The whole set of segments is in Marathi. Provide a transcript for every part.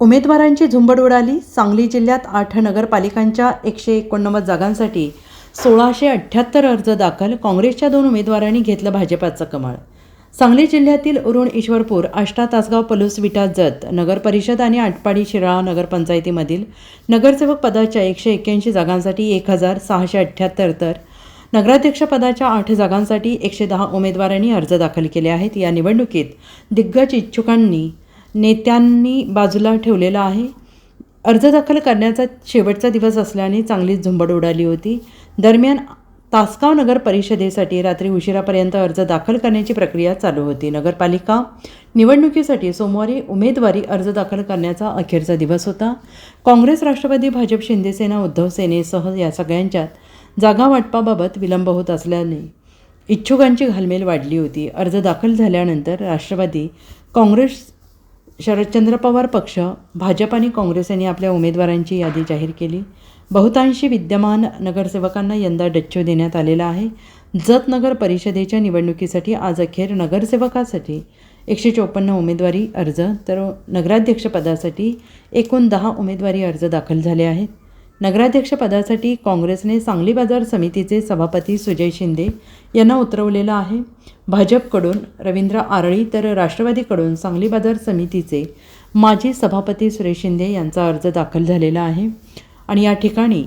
उमेदवारांची झुंबड उडाली. सांगली जिल्ह्यात आठ नगरपालिकांच्या एकशे एकोणनव्वद जागांसाठी सोळाशे अठ्ठ्याहत्तर अर्ज दाखल. काँग्रेसच्या दोन उमेदवारांनी घेतलं भाजपाचं कमळ सांगली जिल्ह्यातील उरुण ईश्वरपूर आष्टा तासगाव पलूस विटा जत नगर परिषद आणि आटपाडी शिराळा नगरपंचायतीमधील नगरसेवक पदाच्या एकशे एक्क्याऐंशी जागांसाठी एक हजार सहाशे अठ्ठ्याहत्तर तर नगराध्यक्षपदाच्या आठ जागांसाठी एकशे दहा उमेदवारांनी अर्ज दाखल केले आहेत. या निवडणुकीत दिग्गज इच्छुकांनी नेत्यांनी बाजूला ठेवलेला आहे. अर्ज दाखल करण्याचा शेवटचा दिवस असल्याने चांगलीच झुंबड उडाली होती. दरम्यान तासगाव नगर परिषदेसाठी रात्री उशिरापर्यंत अर्ज दाखल करण्याची प्रक्रिया चालू होती. नगरपालिका निवडणुकीसाठी सोमवारी उमेदवारी अर्ज दाखल करण्याचा अखेरचा दिवस होता. काँग्रेस राष्ट्रवादी भाजप शिंदेसेना उद्धव सेनेसह या सगळ्यांच्यात जागा वाटपाबाबत विलंब होत असल्याने इच्छुकांची घालमेल वाढली होती. अर्ज दाखल झाल्यानंतर राष्ट्रवादी काँग्रेस शरदचंद्र पवार पक्ष भाजप आणि काँग्रेस यांनी आपल्या उमेदवारांची यादी जाहीर केली. बहुतांशी विद्यमान नगरसेवकांना यंदा डच्चू देण्यात आलेला आहे. जत नगर परिषदेच्या निवडणुकीसाठी आज अखेर नगरसेवकासाठी एकशे चोपन्न उमेदवारी अर्ज तर नगराध्यक्षपदासाठी एकूण दहा उमेदवारी अर्ज दाखल झाले आहेत. नगराध्यक्षपदासाठी काँग्रेसने सांगली बाजार समितीचे सभापती सुजय शिंदे यांना उतरवलेलं आहे. भाजपकडून रवींद्र आरळी तर राष्ट्रवादीकडून सांगली बाजार समितीचे माजी सभापती सुरेश शिंदे यांचा अर्ज दाखल झालेला आहे. आणि या ठिकाणी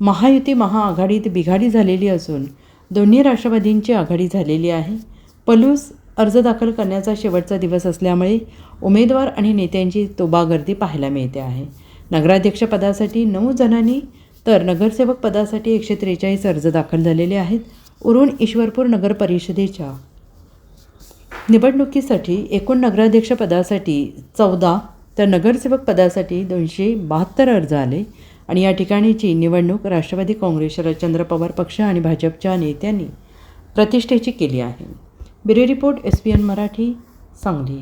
महायुती महाआघाडीत बिघाडी झालेली असून दोन्ही राष्ट्रवादींची आघाडी झालेली आहे. पलूस अर्ज दाखल करण्याचा शेवटचा दिवस असल्यामुळे उमेदवार आणि नेत्यांची तोबा गर्दी पाहायला मिळते आहे. नगराध्यक्षपदासाठी नऊ जणांनी तर नगरसेवक पदासाठी एकशे त्रेचाळीस अर्ज दाखल झालेले आहेत. उरुण ईश्वरपूर नगर परिषदेच्या निवडणुकीसाठी एकूण नगराध्यक्ष पदासाठी चौदा तर नगरसेवक पदासाठी दोनशे बहात्तर अर्ज आले. आणि या ठिकाणीची निवडणूक राष्ट्रवादी काँग्रेस शरदचंद्र पवार पक्ष आणि भाजपच्या नेत्यांनी प्रतिष्ठेची केली आहे. Bureau report S P N Marathi Sangli.